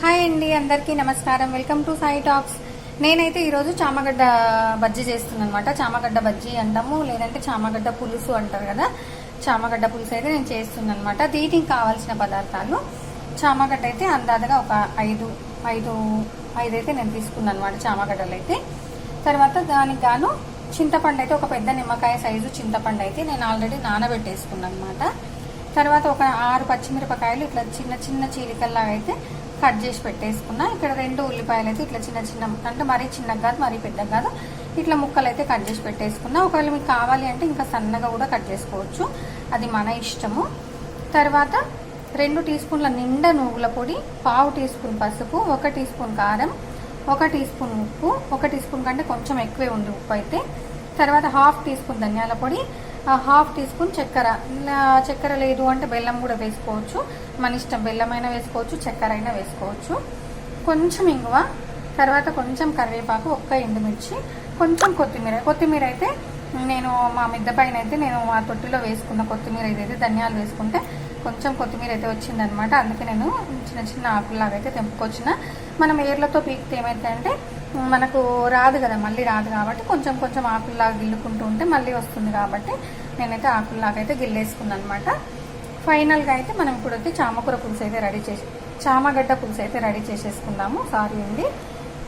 Hi అండి అందరికీ నమస్కారం. Welcome to Sai talks. నేనైతే ఈరోజు చామగడ్డ బజ్జీ చేస్తున్నాను అనమాట చామగడ్డ బజ్జీ అంటాము లేదంటే చామగడ్డ పులుసు అంటారు కదా. చామగడ్డ పులుసు అయితే నేను చేస్తున్నాను అనమాట దీనికి కావాల్సిన పదార్థాలు చామగడ్డ అయితే అందాజగా ఒక ఐదు ఐదు ఐదు అయితే నేను తీసుకున్నాను అనమాట చామగడ్డలు అయితే. తర్వాత దానికి గాను చింతపండు అయితే ఒక పెద్ద నిమ్మకాయ సైజు చింతపండు అయితే నేను ఆల్రెడీ నానబెట్టేసుకున్నాను అనమాట తర్వాత ఒక ఆరు పచ్చిమిరపకాయలు ఇట్లా చిన్న చిన్న చీలికల్లాగా అయితే కట్ చేసి పెట్టేసుకున్నా. ఇక్కడ రెండు ఉల్లిపాయలు అయితే ఇట్లా చిన్న చిన్న అంటే మరీ చిన్నగా కాదు మరీ పెద్దగా కాదు. ఇట్లా ముక్కలు అయితే కట్ చేసి పెట్టేసుకున్నా. ఒకవేళ మీకు కావాలి అంటే ఇంకా సన్నగా కూడా కట్ చేసుకోవచ్చు. అది మన ఇష్టము. తర్వాత రెండు టీ స్పూన్ల నిండా నువ్వుల పొడి పావు టీ స్పూన్ పసుపు ఒక టీ స్పూన్ కారం ఒక టీ స్పూన్ ఉప్పు ఒక టీ స్పూన్ కంటే కొంచెం ఎక్కువే ఉంది ఉప్పు అయితే. తర్వాత హాఫ్ టీ స్పూన్ ధనియాల పొడి హాఫ్ టీ స్పూన్ చక్కెర. చక్కెర లేదు అంటే బెల్లం కూడా వేసుకోవచ్చు. మన ఇష్టం బెల్లం అయినా వేసుకోవచ్చు చక్కెర అయినా వేసుకోవచ్చు. కొంచెం ఇంగువ తర్వాత కొంచెం కరివేపాకు ఒక్క ఎండుమిర్చి కొంచెం కొత్తిమీర. కొత్తిమీర అయితే నేను మా మిద్ద పైన అయితే నేను ఆ తొట్టిలో వేసుకున్న కొత్తిమీర ఏదైతే ధనియాలు వేసుకుంటే కొంచెం కొత్తిమీర అయితే వచ్చిందనమాట అందుకే నేను చిన్న చిన్న ఆకుల్లాగా అయితే తెంపుకొచ్చిన. మనం ఏర్లతో పీకితే ఏమైతే మనకు రాదు కదా మళ్ళీ రాదు కాబట్టి కొంచెం కొంచెం ఆకుల్లాగా గిల్లుకుంటూ ఉంటే మళ్ళీ వస్తుంది కాబట్టి నేనైతే ఆకుల్లాగా అయితే గిల్లేసుకున్నాను అనమాట ఫైనల్గా అయితే మనం ఇప్పుడైతే చామకూర పులుసు అయితే రెడీ చేసి చామగడ్డ పులుసు అయితే రెడీ చేసేసుకుందాము. సారీ అండి.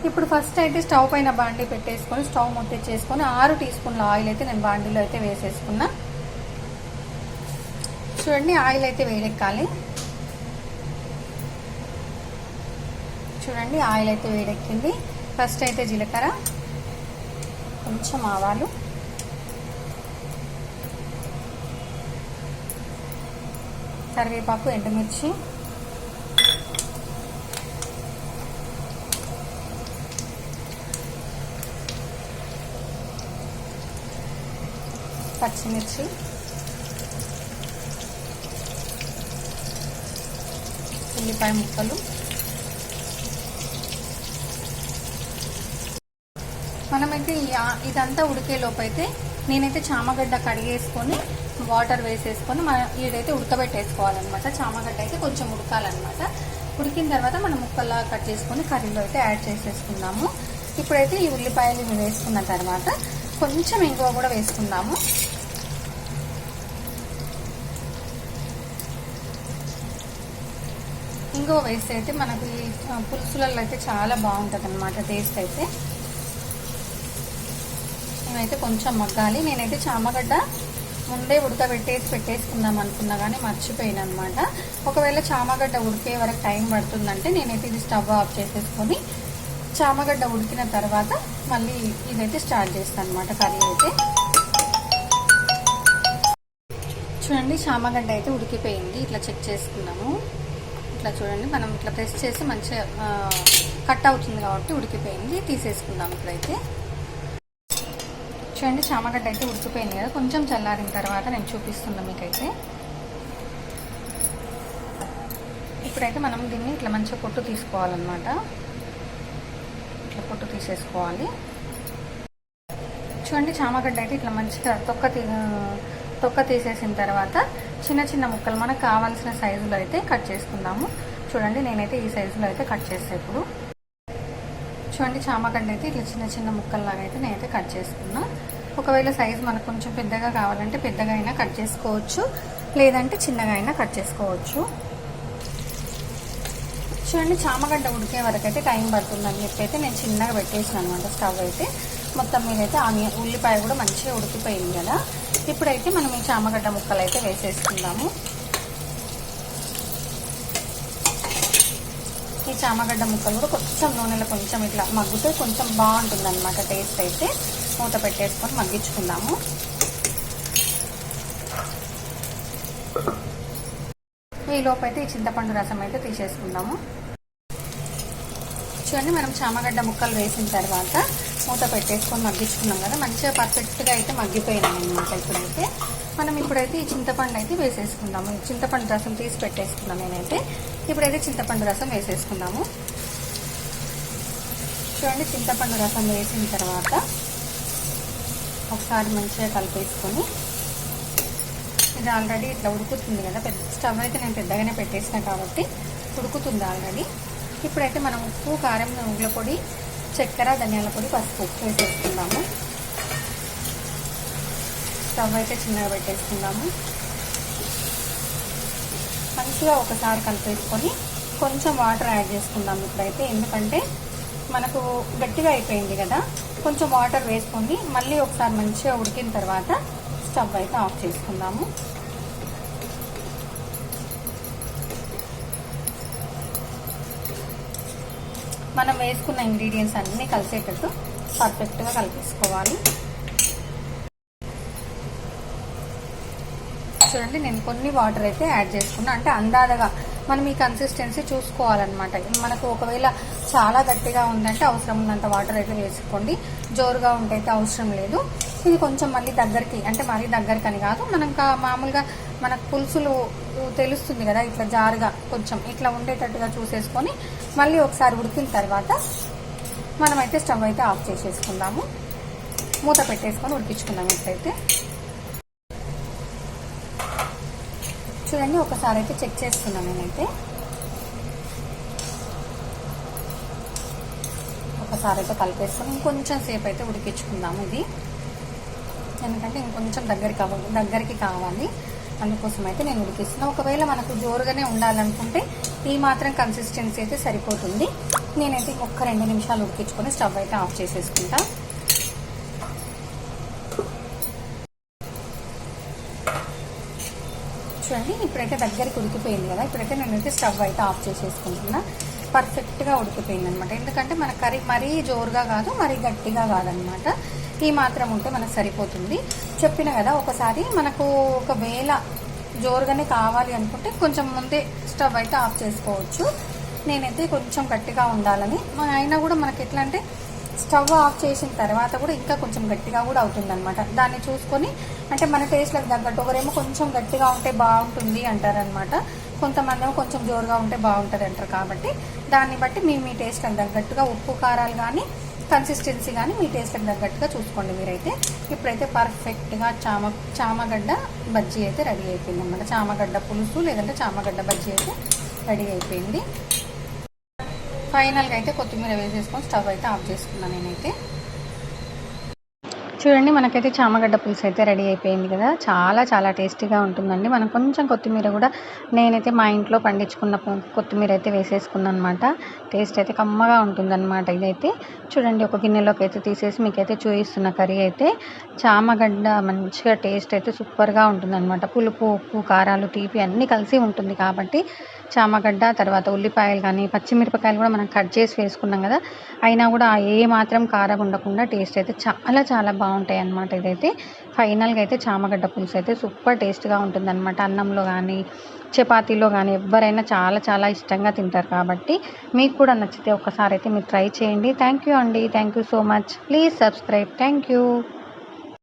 ఇప్పుడు ఫస్ట్ అయితే స్టవ్ పైన బాండీ పెట్టేసుకొని స్టవ్ ముట్టేసుకొని ఆరు టీ స్పూన్ల ఆయిల్ అయితే నేను బాండీలో అయితే వేసేసుకున్నా. చూడండి ఆయిల్ అయితే వేడెక్కాలి. చూడండి ఆయిల్ అయితే వేడెక్కింది. ఫస్ట్ అయితే జీలకర్ర కొంచెం ఆవాలు. కరివేపాకు ఎండుమిర్చి. పచ్చిమిర్చి. ఉల్లిపాయ ముక్కలు. మనమైతే ఇదంతా ఉడికే లోపైతే నేనైతే చామగడ్డ కడిగేసుకొని వాటర్ వేసేసుకొని మన ఇదైతే ఉడకబెట్టేసుకోవాలన్నమాట. చామగడ్డ అయితే కొంచెం ఉడకాలన్నమాట. ఉడికిన తర్వాత మనం ముక్కల్లా కట్ చేసుకొని కర్రీలో అయితే యాడ్ చేసేసుకుందాము. ఇప్పుడైతే ఈ ఉల్లిపాయలు ఇవి వేసుకున్న తర్వాత కొంచెం ఇంగువ కూడా వేసుకుందాము. ఇంగువ వేస్తే అయితే మనకు ఈ పులుసులలో అయితే చాలా బాగుంటుంది అనమాట టేస్ట్ అయితే. అయితే కొంచెం మగ్గాలి. నేనైతే చామగడ్డ ముందే ఉడకబెట్టేసి పెట్టేసుకుందాం అనుకున్నా కానీ మర్చిపోయాను అనమాట ఒకవేళ చామగడ్డ ఉడికే వరకు టైం పడుతుందంటే నేనైతే ఇది స్టవ్ ఆఫ్ చేసేసుకొని చామగడ్డ ఉడికిన తర్వాత మళ్ళీ ఇదైతే స్టార్ట్ చేస్తాను అనమాట కర్రీ అయితే. చూడండి చామగడ్డ అయితే ఉడికిపోయింది. ఇట్లా చెక్ చేసుకున్నాము. ఇట్లా చూడండి మనం ఇట్లా ప్రెస్ చేసి మంచిగా కట్ అవుతుంది కాబట్టి ఉడికిపోయింది. తీసేసుకుందాం ఇప్పుడైతే. చూడండి చామగడ్డ అయితే ఉడికిపోయింది కదా. కొంచెం చల్లారిన తర్వాత నేను చూపిస్తున్నా మీకైతే. ఇప్పుడైతే మనం దీన్ని ఇట్లా మంచిగా పొట్టు తీసుకోవాలన్నమాట. ఇట్లా పొట్టు తీసేసుకోవాలి. చూడండి చామగడ్డ అయితే ఇట్లా మంచిగా తొక్క తీ తొక్క తీసేసిన తర్వాత చిన్న చిన్న ముక్కలు మనకు కావాల్సిన సైజులో అయితే కట్ చేసుకుందాము. చూడండి నేనైతే ఈ సైజులో అయితే కట్ చేస్తాను ఇప్పుడు. చూడండి చామగడ్డ అయితే ఇట్లా చిన్న చిన్న ముక్కల్లాగా అయితే నేనైతే కట్ చేసుకున్నా. ఒకవేళ సైజు మనకు కొంచెం పెద్దగా కావాలంటే పెద్దగా అయినా కట్ చేసుకోవచ్చు. లేదంటే చిన్నగా అయినా కట్ చేసుకోవచ్చు. చూడండి చామగడ్డ ఉడికే వరకు అయితే టైం పడుతుందని చెప్పి అయితే నేను చిన్నగా పెట్టేసాను అనమాట స్టవ్ అయితే. మొత్తం మీద అయితే ఆనియన్ ఉల్లిపాయ కూడా మంచిగా ఉడికిపోయింది కదా. ఇప్పుడైతే మనం ఈ చామగడ్డ ముక్కలు అయితే వేసేసుకుందాము. ఈ చామగడ్డ ముక్కలు కూడా కొంచెం నూనెలో కొంచెం ఇట్లా మగ్గుతే కొంచెం బాగుంటుంది అనమాట టేస్ట్ అయితే మూత పెట్టేసుకొని మగ్గించుకుందాము. ఈ లోపు అయితే ఈ చింతపండు రసం అయితే తీసేసుకుందాము. చూడండి మనం చామగడ్డ ముక్కలు వేసిన తర్వాత మూత పెట్టేసుకొని మగ్గించుకున్నాం కదా మంచిగా పర్ఫెక్ట్గా అయితే మగ్గిపోయినాయి అనమాట ఇప్పుడైతే. మనం ఇప్పుడైతే ఈ చింతపండు అయితే వేసేసుకుందాము. చింతపండు రసం తీసి పెట్టేసుకున్నాం నేనైతే. ఇప్పుడైతే చింతపండు రసం వేసేసుకుందాము. చూడండి చింతపండు రసం వేసిన తర్వాత ఒకసారి మంచిగా కలిపేసుకొని ఇది ఆల్రెడీ ఇట్లా ఉడుకుతుంది కదా పెద్ద స్టవ్ అయితే నేను పెద్దగానే పెట్టేసిన కాబట్టి ఉడుకుతుంది ఆల్రెడీ. ఇప్పుడైతే మనం ఉప్పు కారం నువ్వుల పొడి చక్కెర ధనియాల పొడి పసుపు వేసేసుకుందాము. స్టవ్ అయితే చిన్నగా పెట్టేసుకుందాము. మంచిగా ఒకసారి కలిపేసుకొని కొంచెం వాటర్ యాడ్ చేసుకుందాం ఇప్పుడైతే. ఎందుకంటే మనకు గట్టిగా అయిపోయింది కదా. కొంచెం వాటర్ వేసుకొని మళ్ళీ ఒకసారి మంచిగా ఉడికిన తర్వాత స్టవ్ అయితే ఆఫ్ చేసుకుందాము. మనం వేసుకున్న ఇంగ్రీడియంట్స్ అన్నీ కలిసేటట్టు పర్ఫెక్ట్గా కలిపేసుకోవాలి. చూడండి నేను కొన్ని వాటర్ అయితే యాడ్ చేసుకున్నా. అంటే అందాదగా మనం ఈ కన్సిస్టెన్సీ చూసుకోవాలన్నమాట. మనకు ఒకవేళ చాలా గట్టిగా ఉందంటే అవసరం ఉన్నంత వాటర్ అయితే వేసుకోండి. జోరుగా ఉంటే అయితే అవసరం లేదు. ఇది కొంచెం మళ్ళీ దగ్గరికి అంటే మరీ దగ్గరికి అని కాదు. మనం మామూలుగా మనకు పులుసులు తెలుస్తుంది కదా ఇట్లా జారుగా కొంచెం ఇట్లా ఉండేటట్టుగా చూసేసుకొని మళ్ళీ ఒకసారి ఉడికిన తర్వాత మనమైతే స్టవ్ అయితే ఆఫ్ చేసేసుకుందాము. మూత పెట్టేసుకొని ఉడికించుకుందాం ఇట్లయితే చూడండి ఒకసారి అయితే చెక్ చేస్తున్నాను నేనైతే. ఒకసారి అయితే కలిపేసుకొని ఇంకొంచెం సేపు అయితే ఉడికించుకుందాము ఇది. ఎందుకంటే ఇంకొంచెం దగ్గరికి దగ్గరికి కావాలి. అందుకోసం అయితే నేను ఉడికిస్తున్నా ఒకవేళ మనకు జోరుగానే ఉండాలనుకుంటే ఈ మాత్రం కన్సిస్టెన్సీ అయితే సరిపోతుంది. నేనైతే ఒక్క రెండు నిమిషాలు ఉడికించుకొని స్టవ్ అయితే ఆఫ్ చేసేసుకుంటా. చూడండి ఇప్పుడైతే దగ్గరికి ఉడికిపోయింది కదా. ఇప్పుడైతే నేనైతే స్టవ్ అయితే ఆఫ్ చేసేసుకుంటున్నా. పర్ఫెక్ట్గా ఉడికిపోయింది అనమాట ఎందుకంటే మన కర్రీ మరీ జోరుగా కాదు మరీ గట్టిగా కాదనమాట ఈ మాత్రం ఉంటే మనకు సరిపోతుంది. చెప్పిన కదా ఒకసారి మనకు ఒకవేళ జోరుగానే కావాలి అనుకుంటే కొంచెం ముందే స్టవ్ అయితే ఆఫ్ చేసుకోవచ్చు. నేనైతే కొంచెం గట్టిగా ఉండాలని. అయినా కూడా మనకి ఎట్లా అంటే స్టవ్ ఆఫ్ చేసిన తర్వాత కూడా ఇంకా కొంచెం గట్టిగా కూడా అవుతుందన్నమాట. దాన్ని చూసుకొని అంటే మన టేస్ట్లకు తగ్గట్టు ఒకరేమో కొంచెం గట్టిగా ఉంటే బాగుంటుంది అంటారనమాట కొంతమంది కొంచెం జోరుగా ఉంటే బాగుంటుంది అంటారు కాబట్టి దాన్ని బట్టి మీ మీ టేస్ట్కి తగ్గట్టుగా ఉప్పు కారాలు కానీ కన్సిస్టెన్సీ కానీ మీ టేస్ట్కి తగ్గట్టుగా చూసుకోండి మీరైతే. ఇప్పుడైతే పర్ఫెక్ట్గా చామ చామగడ్డ బజ్జీ అయితే రెడీ అయిపోయింది అనమాట చామగడ్డ పులుసు లేదంటే చామగడ్డ బజ్జీ అయితే రెడీ అయిపోయింది. ఫైనల్గా అయితే కొత్తిమీర వేసేసుకొని స్టవ్ అయితే ఆఫ్ చేసుకున్నాను నేనైతే. చూడండి మనకైతే చామగడ్డ పులుసు అయితే రెడీ అయిపోయింది కదా. చాలా చాలా టేస్టీగా ఉంటుందండి. మనం కొంచెం కొత్తిమీర కూడా నేనైతే మా ఇంట్లో పండించుకున్న కొత్తిమీర అయితే వేసేసుకున్నాను అనమాట టేస్ట్ అయితే కమ్మగా ఉంటుందన్నమాట ఇదైతే. చూడండి ఒక గిన్నెలోకి అయితే తీసేసి మీకైతే చూపిస్తున్న కర్రీ అయితే. చామగడ్డ మంచిగా టేస్ట్ అయితే సూపర్గా ఉంటుందన్నమాట. పులుపు ఉప్పు కారాలు తీపి అన్నీ కలిసి ఉంటుంది కాబట్టి చామగడ్డ తర్వాత ఉల్లిపాయలు కానీ పచ్చిమిరపకాయలు కూడా మనం కట్ చేసి వేసుకున్నాం కదా అయినా కూడా ఏ మాత్రం కారం ఉండకుండా టేస్ట్ అయితే చాలా చాలా బాగుంటాయి అన్నమాట ఇదైతే. ఫైనల్గా అయితే చామగడ్డ పులుసు అయితే సూపర్ టేస్ట్గా ఉంటుంది అనమాట అన్నంలో కానీ చపాతీలో కానీ ఎవరైనా చాలా చాలా ఇష్టంగా తింటారు కాబట్టి మీకు కూడా నచ్చితే ఒకసారి అయితే మీరు ట్రై చేయండి. థ్యాంక్ యూ అండి. Thank you so much. Please subscribe. Thank you.